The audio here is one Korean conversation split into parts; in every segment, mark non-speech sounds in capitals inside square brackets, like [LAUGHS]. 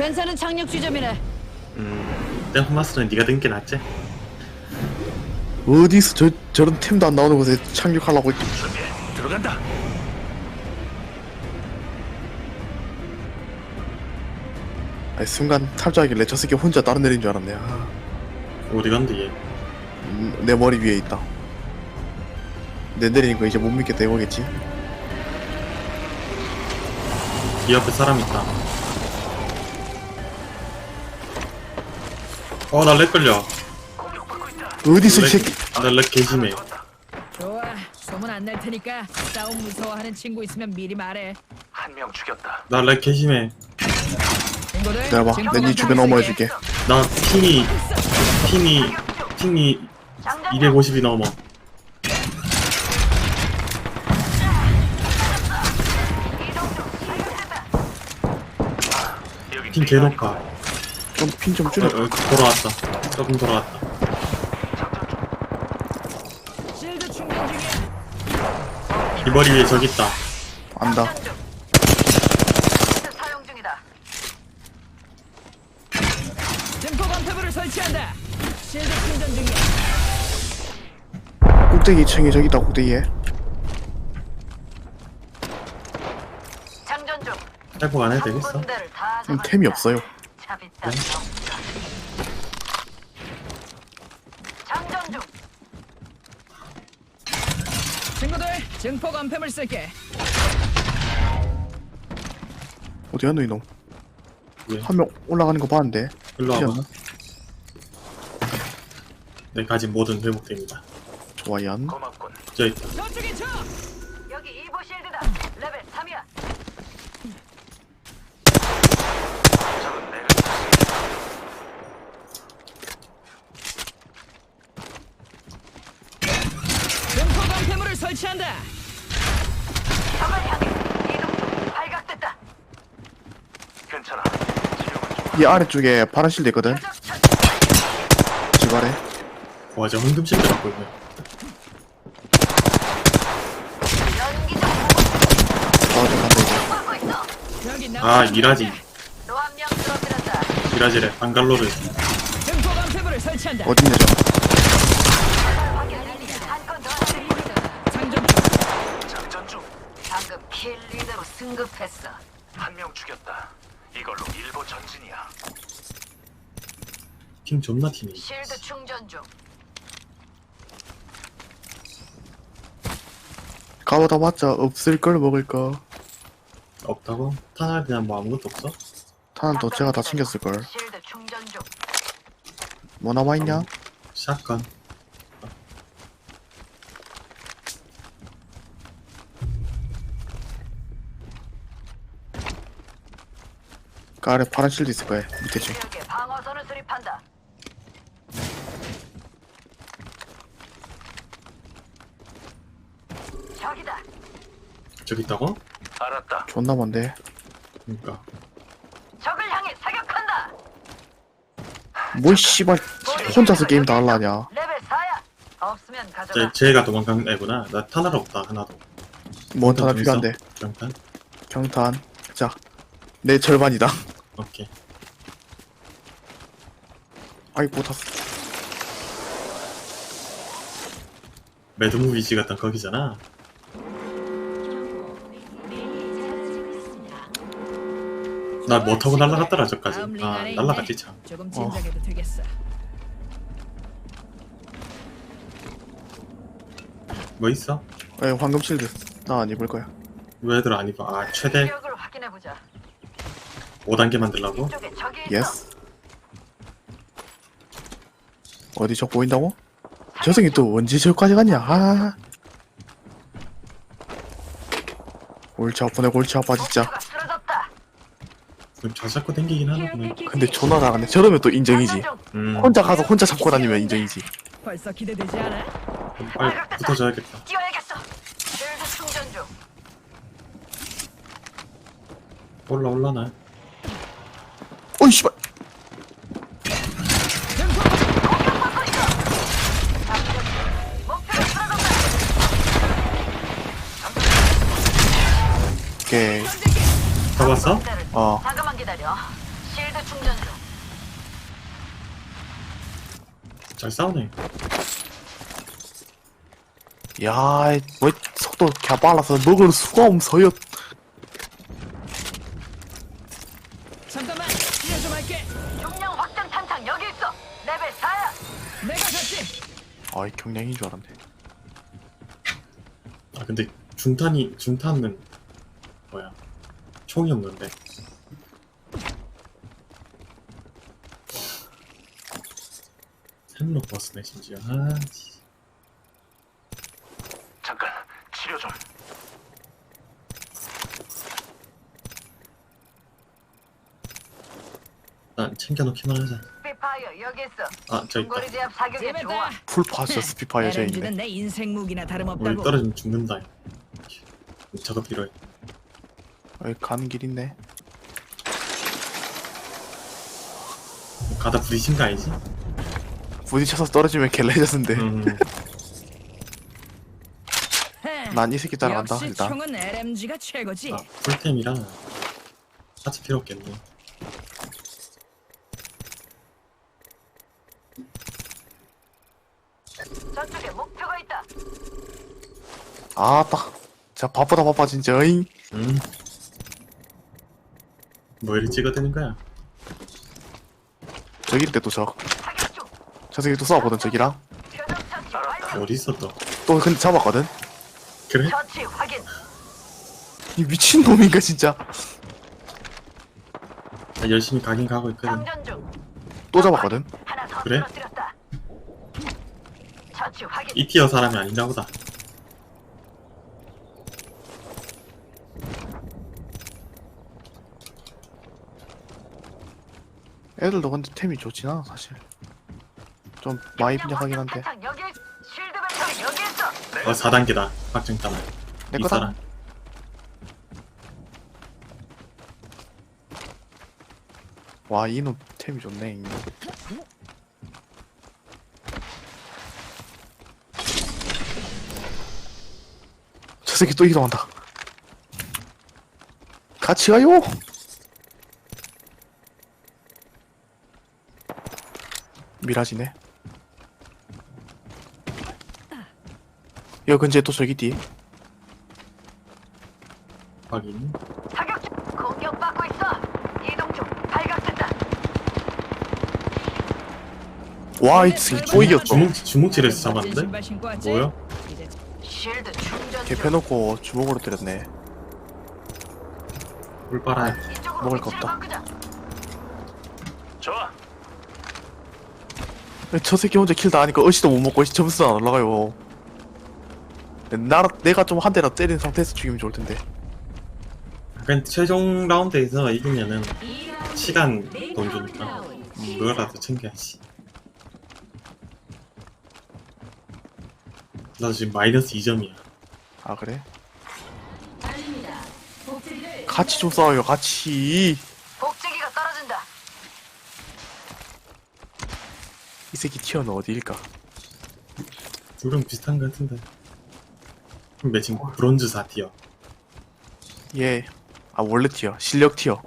괜찮은 착륙 지점이네. 음, 땡마스는 네가 든 게 낫지? 어디서 저 저런 템도 안 나오는 곳에 착륙하려고 했지? 들어간다. 아니, 순간 탈주하길래 저 새끼 혼자 따로 내린 줄 알았네. 아, 어디 간대 얘? 음, 내 머리 위에 있다. 내 내리는 거 이제 못 믿겠다 이거겠지? 이 옆에 사람 있다. 어, 나 렉 걸려. 어디서 이 렉, 새끼? 나렉 개심해. 좋아. 소문 안낼 테니까 싸움 무서워하는 친구 있으면 미리 말해. 한 명 죽였다. 나 렉 개심해. 친구들. 지금 내네 그만 주변 좀 어머해 줄게. 나 핑이, 핑이, 핑이 250이 넘어. 핑 개높아. 좀 핀좀 어, 줄여. 어, 돌아왔다. 조금 돌아왔다. 실드 충전 중이야. 이 머리 위에 저기 있다. 안다. 사용 중이다. 증폭 원패브를 설치한다. 실드 충전 중이야. 꼭대기 2층에 저기 있다 꼭대기에. 장전 중. 회복 안 해도 되겠어? 군대를 다 음, 템이 없어요. 차비다. 장전 중. 친구들, 증폭 원패을 쓸게. 어디 갔노 이놈? 왜? 한명 올라가는 거 봤는데. 일로 와봐. 내 가진 모든 회복됩니다. 좋아요. 고맙군. 저 있다. 저쪽에 쳐. 여기 이보 실드다. 레벨 3이야. 적은 내를 증폭 원패물을 설치한다. 적을 향해 이동 중. 발각됐다. 괜찮아. 좀. 이 아래쪽에 파란 실드 있거든. 표적 처치. 집 아래. 와, 저 황금실드 갖고 있네. 연기 중 나와줘 간다 이제. 하고 있어. 여기 나. 아, 미라지. 또 한 명 쓰러뜨렸다. 미라지래. 방갈로를. 설치한다. 어딨냐 저? 한건 더. 장전 중. 장전 중. 방금 킬 리더로 승급했어. 한 명 죽였다. 이걸로 일보 전진이야. 핑 존나 튀네. 실드 충전 중. 가보다 봤자 없을 걸 먹을 거. 없다고? 탄알이나 뭐 아무것도 없어? 탄은 또 제가 다 챙겼을 걸. 실드 충전 중. 뭐 남아 있냐? 샷건. 그 아래 파란 실드 있을 거야. 밑에 층. 지역에 방어선을 수립한다. 저기다. 저기 있다고? 알았다. 존나 먼데. 그니까. 적을 향해 사격한다. 뭘 씨발 혼자서 게임 다 할라냐? 레벨 4야. 없으면 쟤, 가져가. 쟤가 도망간 애구나. 나 탄알 없다, 하나도. 뭔좀 있어? 필요한데? 경탄? 경탄. 자, 내 절반이다. 오케이. 아이 못 탔어. 매드무 위지 같던 거기잖아. 나 뭐 타고 날라갔더라, 저까지. 아, 날라갔지. 참. 조금 진작에도 되겠어. 뭐 있어? 에 황금 실드. 나 안 입을 거야. 왜 애들 안 입어? 아, 최대 지역을 확인해 보자. 5단계 만들라고? 이쪽에 적이 있어. 예스. 어디 저 보인다고? 저 새끼 또 언제 저까지 갔냐? 아. 골치 아프네 골치 아파 진짜. 목표가 쓰러졌다. 그럼 저 잡고 댕기긴 하는구나. 근데 존나 나가네. 저러면 또 인정이지. 장전 중. 음, 혼자 가서 혼자 잡고 다니면 인정이지. 벌써 기대되지 않아? 그럼 빨리 붙어줘야겠다. 뛰어야겠어. 실드 충전 중. 올라, 올라나. 어이 씨발. 오케이. 잡았어? 어. 잠깐만 기다려. 실드 충전 중. 잘 싸우네. 야, 뭐 속도 개 빨라서 먹을 수가 없어요. 경량인 줄 알았네. 아 근데 중탄이 중탄은 뭐야? 총이 없는데. 샘로 버스네 심지어. 아, 씨. 잠깐 치료 좀. 난 챙겨놓기만 하자. 스피파이어 여기 있어. 아, 저기 있다. 중거리 제압 사격에 좋아. 재밌다. 풀 파스 스피파이어 저 LMG는 있네. 내 인생 무기나 우리 다름없다고. 떨어지면 죽는다. 저거 필요해. 여기 가는 길 있네. 가다 부딪힌 거 아니지? 부딪혀서 떨어지면 개 레전드인데. 음, 난이 새끼 따라간다 역시 일단. 총은 LMG가 최고지. 아, 풀템이라 사치 필요 없겠네. 저쪽에 목표가 있다. 아따. 자 바쁘다 바빠 진짜. 어잉. 음. 뭐 이리 찍어대는 거야? 저길 때또 저. 사격 중. 저 새끼 또 싸웠거든 저기랑. 어디 있어 또? 또 근데 잡았거든. 그래? 처치 확인. 이 미친 놈인가 진짜. 나 열심히 가긴 가고 있거든. 장전 중. 또 잡았거든. 하나 더 그래? 쓰러뜨렸다. 처치 확인. 이 티어 사람이 아닌가 보다. 애들도 근데 템이 좋진 않아 사실. 좀 많이 빈약하긴 한데. 탄창 여기 있- 실드 배터리 여기 있어. 어 4단계다. 확정 따만. 내이 거다. 사람. 와 이놈 템이 좋네. 이 놈. 저 새끼 또 이동한다. 같이 가요. 미라지네. 여 근처에 또 저기 뒤. 확인. 사격 중. 공격받고 있어. 이동 중. 발각됐다. 와, 이 새끼 또 이겼어. 주먹 주먹질에서 잡았는데? 신발 신고 왔지? 뭐야? 실드 충전 중. 펴놓고 주먹으로 때렸네. 물 빨아. 이쪽으로 먹을 거 없다. 바꾸자. 좋아. 저 새끼 혼자 킬 다 하니까 어시도 못 먹고 점수도 안 올라가요. 나 내가 좀 한 대라도 때린 상태에서 죽이면 좋을 텐데. 그냥 최종 라운드에서 이기면은 시간 돈 주니까 음, 그거라도 챙겨야지. 나도 지금 마이너스 2점이야. 아 그래? 같이 좀 싸워요. 같이. 복제기가 떨어진다. 이 새끼 티어는 어디일까? 둘은 비슷한 것 같은데. 매칭 브론즈 4티어. 얘, 아 원래 티어, 실력 티어.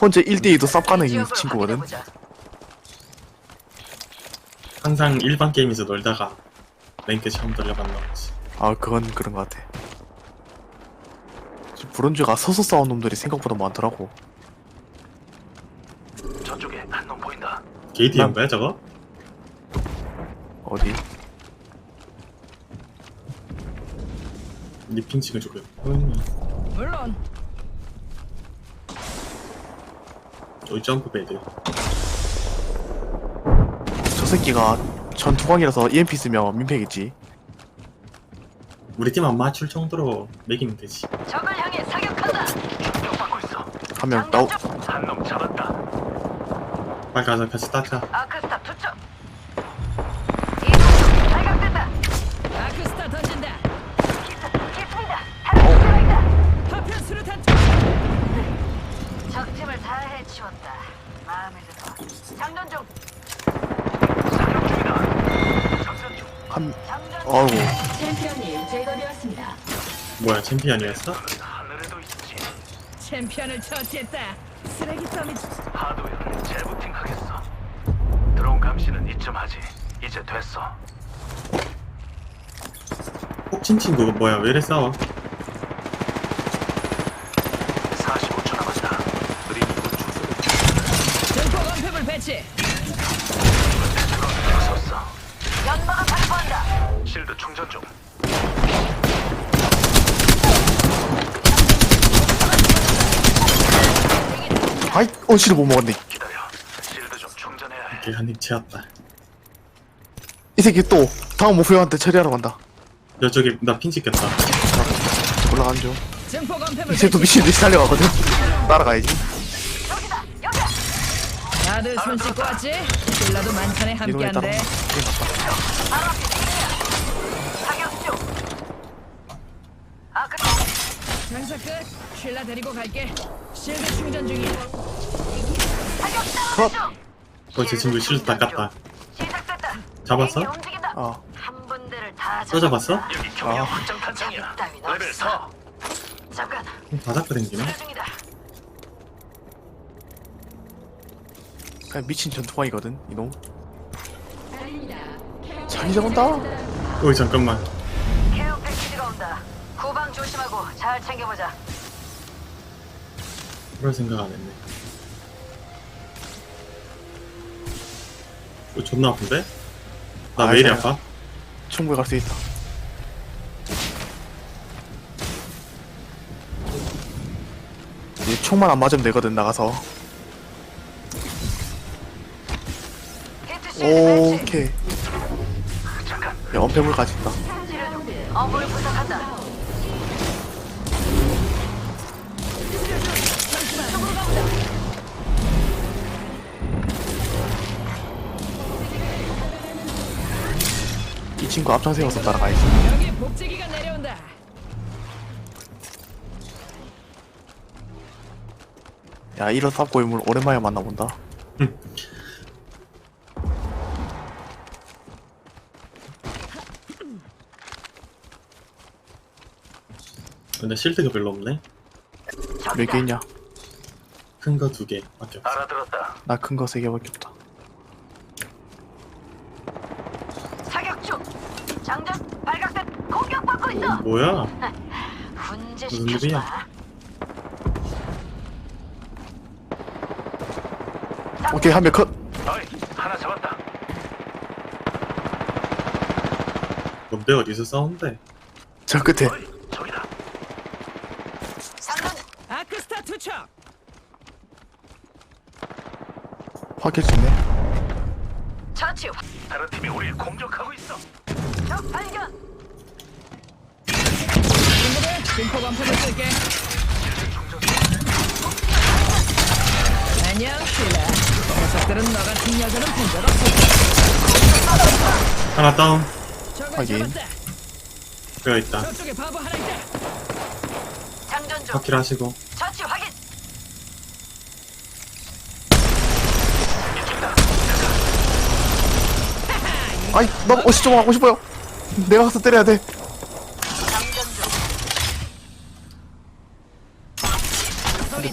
혼자 1대2도 쌉 지역을 친구거든. 항상 일반 게임에서 놀다가 랭크 처음 돌려봤나 보지. 아 그건 그런 것 같아. 지금 브론즈가 서서 싸운 놈들이 생각보다 많더라고. 저쪽에 한 놈 보인다. 게이트인 거야 저거? 어디? 리핑. 보이네. 물론 저기 점프 베드. 저 새끼가 전투광이라서 EMP 쓰면 민폐겠지. 우리 팀 안 맞출 정도로 매기면 되지. 적을 향해 사격한다. 공격받고 있어. 한 명 다운. 한놈 잡았다. 빨리 가자 같이 따자. 아크스타 투척. 해치웠다. 마음에 들어. 장전 중. 사격 중이다. 작전 중. 한, 장전 중. 어우, 챔피언이 제거되었습니다. 뭐야 챔피언이었어? 하늘에도 있지. 챔피언을 처치했다. 쓰레기 더미 하도현 재부팅 하겠어. 드론 감시는 이쯤 하지. 이제 됐어. 폭친 친구 뭐야 왜 이래 싸워 45초 남았다. 그림 곧 주소. 증폭 섰어. 연마가 발포한다. 실드 충전 중. 아이 어시를 못 먹었네 기다려. 실드 좀 충전해야 해. 이렇게 한입 채웠다 이 새끼 또 다음 목표한테 처리하러 간다 야 저기 나핀 찍혔다 올라간 중 증폭 원팸을 이제 또 배치. 미친 듯이 달려가거든 따라가야지. 다들 손 씻고 왔지? 신라도 만찬에 이동에 따라 함께한대. 아. 장사 끝. 신라 데리고 갈게. 실드 충전 중이야. 사격 컷. 중. 어, 제 친구 실드 닦았다. 시작됐다. 잡았어? 비행기 움직인다. 어 한 분대를 다또 잡았어? 여기 경량 아. 확장 탄창이야. 따윈 레벨 없어. 4. 잠깐. 다 잡고 댕기네 중이다. 그냥 미친 전투광이거든 이놈 자기 잡은다 어이 잠깐만 케어 패키지가 온다. 후방 조심하고 잘 챙겨보자. 그럴 생각 안 했네 어 존나 아픈데? 나 왜 이리 아니야. 아파? 충분히 갈수 있다 이 총만 안 맞으면 되거든 나가서 오케이. 야 엄폐물까지 있다. 업무를 부탁한다. 이 친구 앞장 세워서 따라가야지 여기 복제기가 내려온다. 야 이런 쌉고인물 오랜만에 만나본다 근데 실드가 별로 없네 몇 개 있냐 큰 거 두 개 밖에 없어 알아들었다. 나 큰 거 세 개밖에 없다 사격 중. 장전 발각된 공격받고 있어. 뭐야? [LAUGHS] 훈제 무슨 시켜주마. 일이야? 오케이 한 명 컷 어이, 하나 잡았다. 뭔데 어디서 싸운대? 저 끝에 어이, 저기다. 장전 아크스타 투척. 확킬 수 있네 처치. 다른 팀이 우리를 공격하고 있어. 적 발견. 친구들, 증폭 원팸을 쓸게. 안녕, 신라. 녀석들은 너 같은 여자는 본적 없어. 하나 다운. 잡았다. 되어 있다 저쪽에 바보 하나 있다. 장전 중. 바퀴를 하시고 처치 확인. 이쪽이다. 아이 나 어시 좀 하고 싶어요 내가 가서 때려야 돼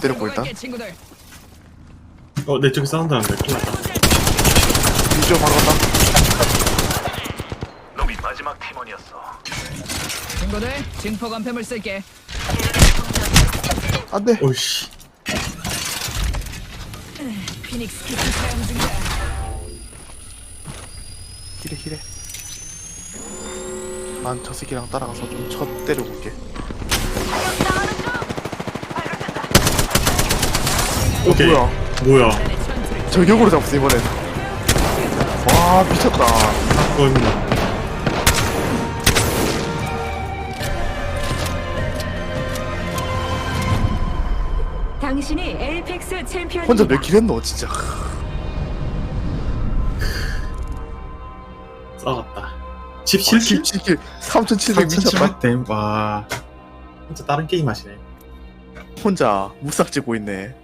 때려보 들고 일단. 친구들. 어 내 쪽에 싸운다는데 큰일 났다 이쪽 바로 간다 놈이 마지막 팀원이었어. 친구들, 증폭 원팸을 쓸게. 안돼 오이씨 피닉스 키트 사용 중이다. 히레 히레 난저 새끼랑 따라가서 좀쳐 때리고 올게. 사격당하는 중. 발각된다. 오케이. 뭐야? 뭐야? 저격으로 잡았어 이번엔. 와 미쳤다. 사건 당신이 엘펙스 챔피언입니다. 혼자 몇 킬 했노 진짜 싸웠다. 17킬? 17킬. 3700 미쳤다. 3700댐 와. 진짜 다른 게임 하시네. 혼자 무싹 찍고 있네